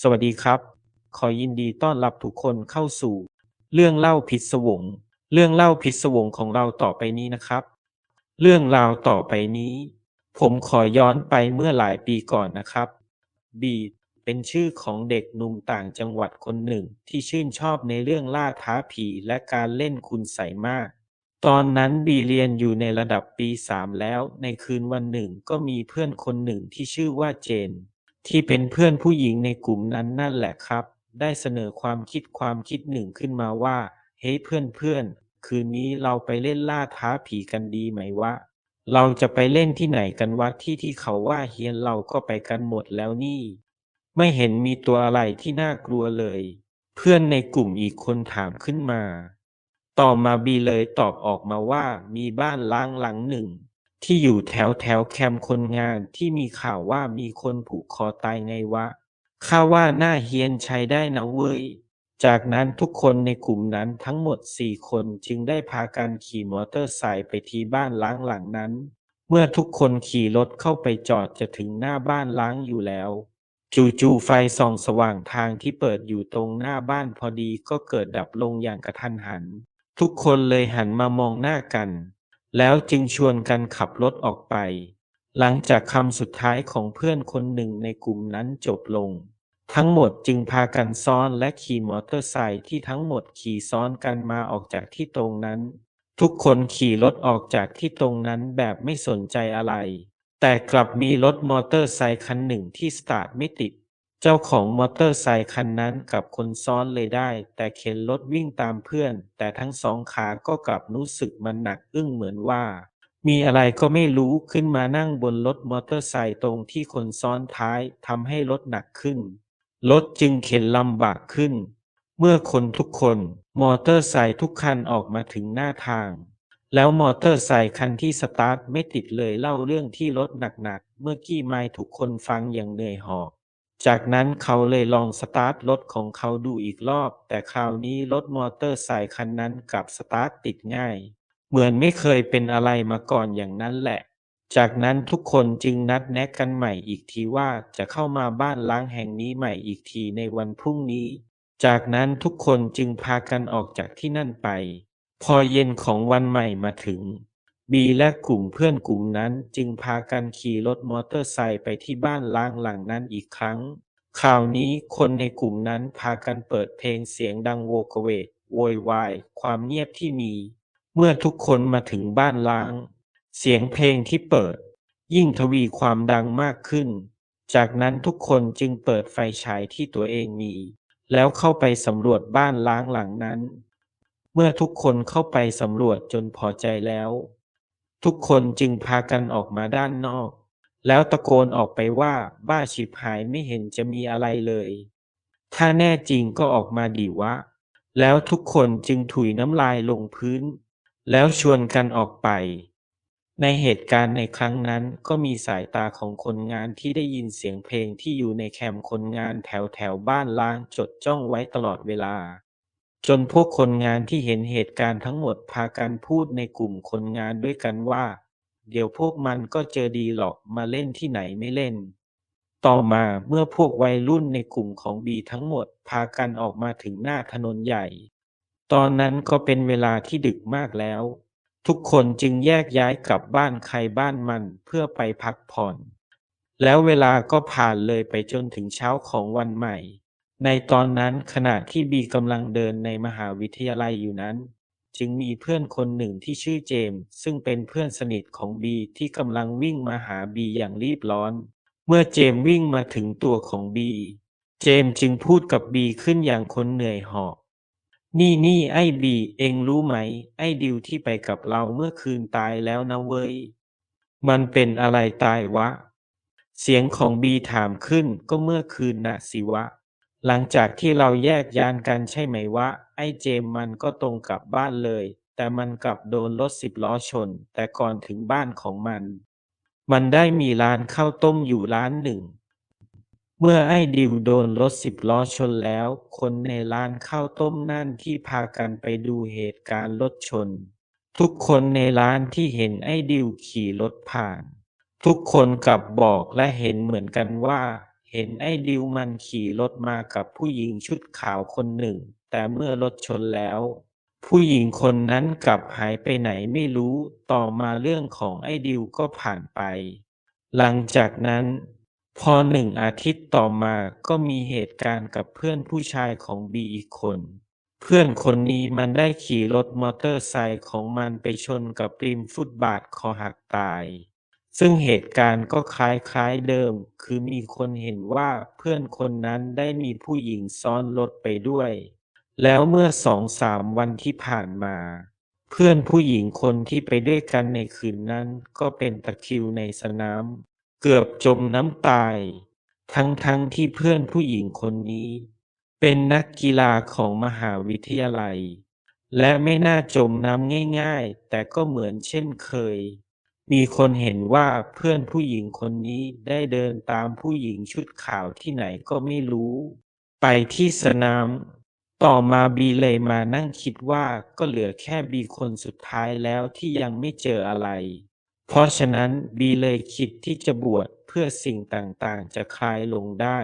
สวัสดีครับ ขอยินดีต้อนรับทุกคนเข้าสู่ เรื่องเล่าพิศวง เรื่องเล่าพิศวงของเราต่อไปนี้นะครับ เรื่องราวต่อไปนี้ ผมขอย้อนไปเมื่อหลายปีก่อนนะครับบีดเป็นชื่อของเด็กหนุ่มต่างจังหวัดคนหนึ่งที่ชื่นชอบในเรื่องล่าท้าผีและการเล่นคุณใสมาก ตอนนั้นบีเรียนอยู่ในระดับปีสามแล้ว ในคืนวันหนึ่งก็มีเพื่อนคนหนึ่งที่ชื่อว่าเจน ที่เป็นเพื่อนผู้หญิงในกลุ่มนั้นนั่นแหละครับ ได้เสนอความคิดความคิดหนึ่งขึ้นมาว่า เฮ้ยเพื่อนเพื่อนคืนนี้เราไปเล่นล่าท้าผีกันดีไหมวะ เราจะไปเล่นที่ไหนกันวะที่ที่เขาว่าเฮียนเราก็ไปกันหมดแล้วนี่ ไม่เห็นมีตัวอะไรที่น่ากลัวเลย เพื่อนในกลุ่มอีกคนถามขึ้นมา ต่อมาบีเลยตอบออกมาว่ามีบ้านล้างหลังหนึ่ง ที่อยู่แถวแถวแคมป์คนงานที่มีข่าวว่ามีคนผูกคอตายไงวะ ข้าว่าหน้าเฮียนใช้ได้นะเว้ย จากนั้นทุกคนในกลุ่มนั้นทั้งหมดสี่คนจึงได้พากันขี่มอเตอร์ไซค์ไปที่บ้านล้างหลังนั้น เมื่อทุกคนขี่รถเข้าไปจอดจะถึงหน้าบ้านล้างอยู่แล้วจู่ๆไฟส่องสว่างทางที่เปิดอยู่ตรงหน้าบ้านพอดีก็เกิดดับลงอย่างกระทันหัน ทุกคนเลยหันมามองหน้ากัน แล้วจึงชวนกันขับรถออกไป หลังจากคำสุดท้ายของเพื่อนคนหนึ่งในกลุ่มนั้นจบลง ทั้งหมดจึงพากันซ้อนและขี่มอเตอร์ไซค์ที่ทั้งหมดขี่ซ้อนกันมาออกจากที่ตรงนั้น ทุกคนขี่รถออกจากที่ตรงนั้นแบบไม่สนใจอะไร แต่กลับมีรถมอเตอร์ไซค์คันหนึ่งที่สตาร์ทไม่ติด เจ้าของมอเตอร์ไซคันนั้นกับคนซ้อนเลยได้ แต่เข็นรถวิ่งตามเพื่อน แต่ทั้งสองขาก็กลับรู้สึกมันหนักอึ้งเหมือนว่า มีอะไรก็ไม่รู้ขึ้นมานั่งบนรถมอเตอร์ไซค์ตรงที่คนซ้อนท้ายทำให้รถหนักขึ้น รถจึงเข็นลำบากขึ้น เมื่อคนทุกคน มอเตอร์ไซค์ทุกคันออกมาถึงหน้าทางแล้วมอเตอร์ไซค์คันที่สตาร์ทไม่ติดเลยเล่าเรื่องที่รถหนักๆ เมื่อกี้ไม่ทุกคนฟังอย่างเหนื่อยหอบ จากนั้นเขาเลยลองสตาร์ทรถของเขาดูอีกรอบ แต่คราวนี้รถมอเตอร์ไซค์คันนั้นกลับสตาร์ทติดง่าย เหมือนไม่เคยเป็นอะไรมาก่อนอย่างนั้นแหละ จากนั้นทุกคนจึงนัดแนะกันใหม่อีกทีว่าจะเข้ามาบ้านล้างแห่งนี้ใหม่อีกทีในวันพรุ่งนี้ จากนั้นทุกคนจึงพากันออกจากที่นั่นไป พอเย็นของวันใหม่มาถึง บีและกลุ่มเพื่อนกลุ่มนั้นจึงพากันขี่รถมอเตอร์ไซค์ไปที่บ้านล้างหลังนั้นอีกครั้ง คราวนี้คนในกลุ่มนั้นพากันเปิดเพลงเสียงดังโวกเวกโวยวาย ความเงียบที่มี เมื่อทุกคนมาถึงบ้านล้าง เสียงเพลงที่เปิด ยิ่งทวีความดังมากขึ้น จากนั้นทุกคนจึงเปิดไฟฉายที่ตัวเองมี แล้วเข้าไปสำรวจบ้านล้างหลังนั้น เมื่อทุกคนเข้าไปสำรวจจนพอใจแล้ว ทุกคนจึงพากันออกมาด้านนอก แล้วตะโกนออกไปว่าบ้าฉิบหายไม่เห็นจะมีอะไรเลย ถ้าแน่จริงก็ออกมาดีวะ แล้วทุกคนจึงถุยน้ำลายลงพื้น แล้วชวนกันออกไป ในเหตุการณ์ในครั้งนั้นก็มีสายตาของคนงานที่ได้ยินเสียงเพลงที่อยู่ในแคมป์คนงานแถวแถวบ้านล้างจดจ้องไว้ตลอดเวลา จนพวกคนงานที่เห็นเหตุการณ์ทั้งหมดพากันพูดในกลุ่มคนงานด้วยกันว่า เดี๋ยวพวกมันก็เจอดีหรอกมาเล่นที่ไหนไม่เล่น ต่อมาเมื่อพวกวัยรุ่นในกลุ่มของบีทั้งหมดพากันออกมาถึงหน้าถนนใหญ่ ตอนนั้นก็เป็นเวลาที่ดึกมากแล้ว ทุกคนจึงแยกย้ายกลับบ้านใครบ้านมันเพื่อไปพักผ่อน แล้วเวลาก็ผ่านเลยไปจนถึงเช้าของวันใหม่ ในตอนนั้นขณะที่บีกำลังเดินในมหาวิทยาลัยอยู่นั้น จึงมีเพื่อนคนหนึ่งที่ชื่อเจมส์ซึ่งเป็นเพื่อนสนิทของบีที่กำลังวิ่งมาหาบีอย่างรีบร้อน เมื่อเจมส์วิ่งมาถึงตัวของบีเจมส์จึงพูดกับบีขึ้นอย่างคนเหนื่อยหอบนี่นี่ไอ้บีเองรู้ไหม ไอ้ดิวที่ไปกับเราเมื่อคืนตายแล้วนะเว้ย มันเป็นอะไรตายวะ เสียงของบีถามขึ้นก็เมื่อคืนน่ะสิวะ หลังจากที่เราแยกยานกันใช่ไหมวะ ไอ้เจมมันก็ตรงกลับบ้านเลย แต่มันกลับโดนรถสิบล้อชน แต่ก่อนถึงบ้านของมัน มันได้มีร้านข้าวต้มอยู่ร้านหนึ่ง เมื่อไอ้ดิวโดนรถสิบล้อชนแล้ว คนในร้านข้าวต้มนั่นที่พากันไปดูเหตุการณ์รถชน ทุกคนในร้านที่เห็นไอ้ดิวขี่รถผ่าน ทุกคนกลับบอกและเห็นเหมือนกันว่า เห็นไอ้ดิวมันขี่รถมากับผู้หญิงชุดขาวคนหนึ่ง แต่เมื่อรถชนแล้ว ผู้หญิงคนนั้นกลับหายไปไหนไม่รู้ต่อมาเรื่องของไอ้ดิวก็ผ่านไป หลังจากนั้น พอหนึ่งอาทิตย์ต่อมาก็มีเหตุการณ์กับเพื่อนผู้ชายของบีอีกคน เพื่อนคนนี้มันได้ขี่รถมอเตอร์ไซค์ของมันไปชนกับริมฟุตบาทคอหักตาย ซึ่งเหตุการณ์ก็คล้ายๆเดิม คือมีคนเห็นว่าเพื่อนคนนั้นได้มีผู้หญิงซ้อนรถไปด้วย แล้วเมื่อสองสามวันที่ผ่านมา เพื่อนผู้หญิงคนที่ไปด้วยกันในคืนนั้น ก็เป็นตะคิวในสนาม เกือบจมน้ำตาย ทั้งๆทที่เพื่อนผู้หญิงคนนี้ เป็นนักกีฬาของมหาวิทยาลัย และไม่น่าจมน้ำง่าย ๆ แต่ก็เหมือนเช่นเคย มีคนเห็นว่าเพื่อนผู้หญิงคนนี้ได้เดินตามผู้หญิงชุดขาวที่ไหนก็ไม่รู้ ไปที่สนาม ต่อมาบีเลยมานั่งคิดว่าก็เหลือแค่บีคนสุดท้ายแล้วที่ยังไม่เจออะไร เพราะฉะนั้นบีเลยคิดที่จะบวชเพื่อสิ่งต่างๆ จะคลายลงได้